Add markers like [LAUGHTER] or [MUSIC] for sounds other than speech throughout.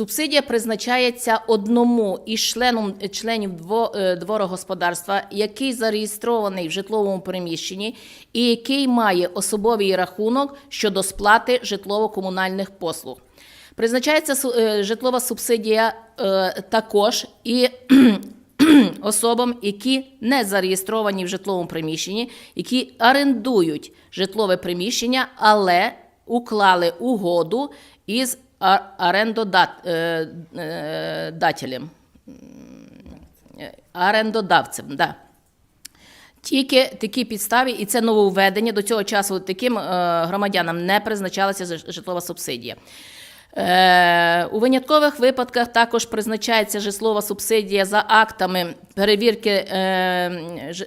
Субсидія призначається одному із членом, членів дво- е, дворогосподарства, який зареєстрований в житловому приміщенні і який має особовий рахунок щодо сплати житлово-комунальних послуг. Призначається е, житлова субсидія е, також і [CLEARS THROAT] особам, які не зареєстровані в житловому приміщенні, які орендують житлове приміщення, але уклали угоду із орендодателем. Орендодавцем, да. Тільки такі підставі, і це нововведення. До цього часу таким е, громадянам не призначалася житлова субсидія. Е, у виняткових випадках також призначається житлова субсидія за актами перевірки е,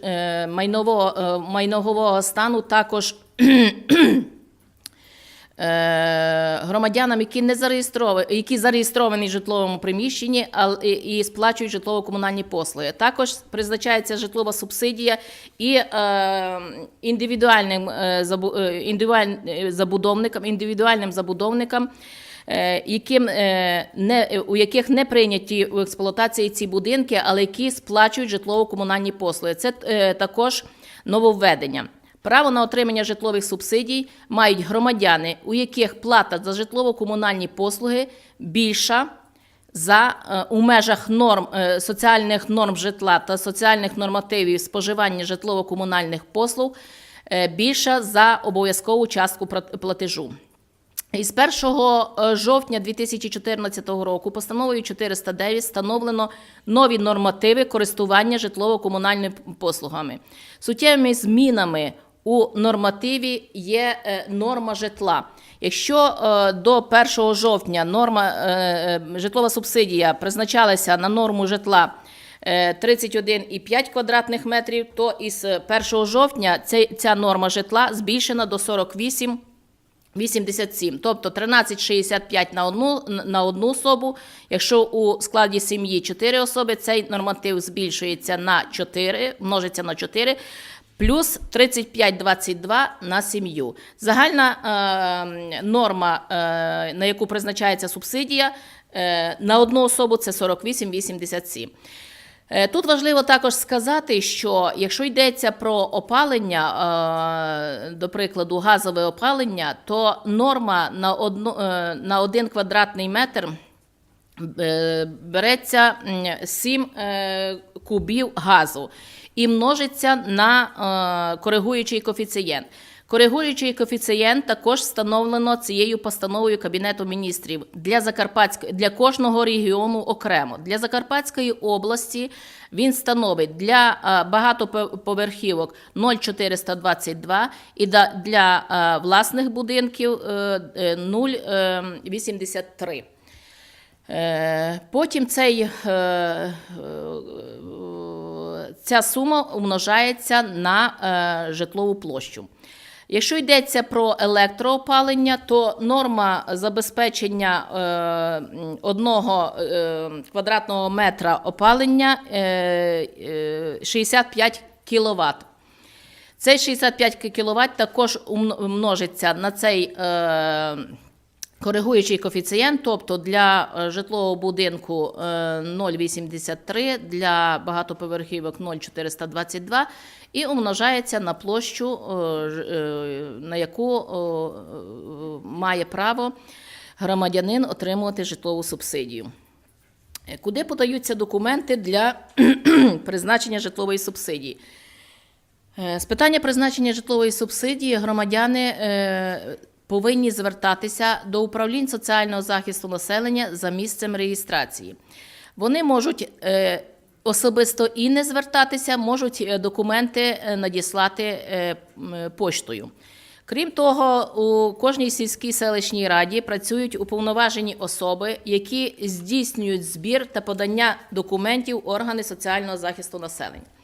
е, майнового, е, майнового стану, також [CLEARS THROAT] е, громадянам, які не зареєстровані, які зареєстровані в житловому приміщенні і, сплачують житлово-комунальні послуги. Також призначається житлова субсидія і е, індивідуальним е, е, забудовникам, індивідуальним забудовникам. Яким не у яких не прийняті в експлуатації ці будинки, але які сплачують житлово-комунальні послуги. Це також нововведення. Право на отримання житлових субсидій мають громадяни, у яких плата за житлово-комунальні послуги більша за е, у межах норм е, соціальних норм житла та соціальних нормативів споживання житлово-комунальних послуг е, більша за обов'язкову частку платежу. Із 1 жовтня 2014 року постановою 409 встановлено нові нормативи користування житлово-комунальними послугами. Суттєвими змінами у нормативі є е, норма житла. Якщо е, до 1 жовтня норма е, житлова субсидія призначалася на норму житла е, 31,5 квадратних метрів, то із 1 жовтня ця норма житла збільшена до 48 87, тобто 13,65 на одну, на одну особу. Якщо у складі сім'ї 4 особи, цей норматив збільшується на 4, множиться на 4, плюс 35,22 на сім'ю. Загальна е, норма, е, на яку призначається субсидія, е, на одну особу це 48,87. Е, Тут важливо також сказати, що якщо йдеться про опалення, е, до прикладу, газове опалення, то норма на, одну, е, на один квадратний метр береться 7 кубів газу і множиться на е, коригуючий коефіцієнт. Коригуючий коефіцієнт також встановлено цією постановою Кабінету міністрів для Закарпатської для кожного регіону окремо. Для Закарпатської області він становить для е, багатоповерхівок 0,422 і для е, власних будинків е, е, 0,83. Е, Потім цей, е, е, ця сума умножається на житлову площу. Якщо йдеться про електроопалення, то норма забезпечення одного квадратного метра опалення е, е, 65 кВт. Цей 65 кВт також умно- множиться на цей коригуючий коефіцієнт, тобто для е, житлового будинку е, 0,83, для багатоповерхівок 0,422 і умножається на площу, е, е, на яку е, е, має право громадянин отримувати житлову субсидію. Е, Куди подаються документи для [CLEARS THROAT] призначення житлової субсидії? Е, З питання призначення житлової субсидії громадяни е, повинні звертатися до управлінь соціального захисту населення за місцем реєстрації. Вони можуть е, особисто і не звертатися, можуть е, документи е, надіслати поштою. Крім того, у кожній сільській селищній раді працюють уповноважені особи, які здійснюють збір та подання документів органи соціального захисту населення.